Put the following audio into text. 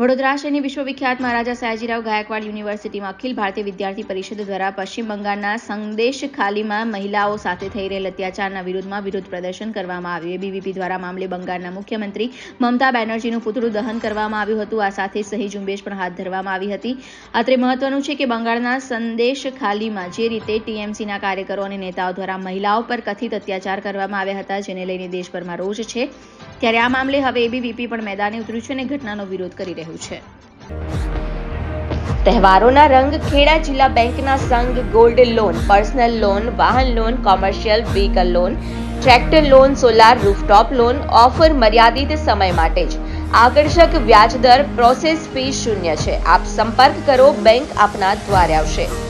વડોદરા શહેરની વિશ્વવિખ્યાત મહારાજા સયાજીરાવ ગાયકવાડ યુનિવર્સિટીમાં અખિલ ભારતીય વિદ્યાર્થી પરિષદ દ્વારા પશ્ચિમ બંગાળના સંદેશ ખાલીમાં મહિલાઓ સાથે થઈ રહેલ અત્યાચારના વિરોધમાં વિરોધ પ્રદર્શન કરવામાં આવ્યું. એબીવીપી દ્વારા મામલે બંગાળના મુખ્યમંત્રી મમતા બેનર્જીનું પુતળું દહન કરવામાં આવ્યું હતું. આ સાથે સહી ઝુંબેશ પણ હાથ ધરવામાં આવી હતી. અત્રે મહત્વનું છે કે બંગાળના સંદેશ ખાલીમાં જે રીતે ટીએમસીના કાર્યકરો અને નેતાઓ દ્વારા મહિલાઓ પર કથિત અત્યાચાર કરવામાં આવ્યા હતા, જેને લઈને દેશભરમાં રોષ છે ત્યારે આ મામલે હવે એબીવીપી પણ મેદાને ઉતર્યું છે અને ઘટનાનો વિરોધ કરી રહ્યું છે. તહેવારોના રંગ ખેડા જિલ્લા બેંકના સંઘ ગોલ્ડ લોન, પર્સનલ લોન, વાહન loan, commercial vehicle loan, tractor loan, solar rooftop loan, offer મર્યાદિત સમય માટે જ. આકર્ષક વ્યાજદર પ્રોસેસ ફી શૂન્ય છે. આપ સંપર્ક કરો, બેંક આપના દ્વારે આવશે.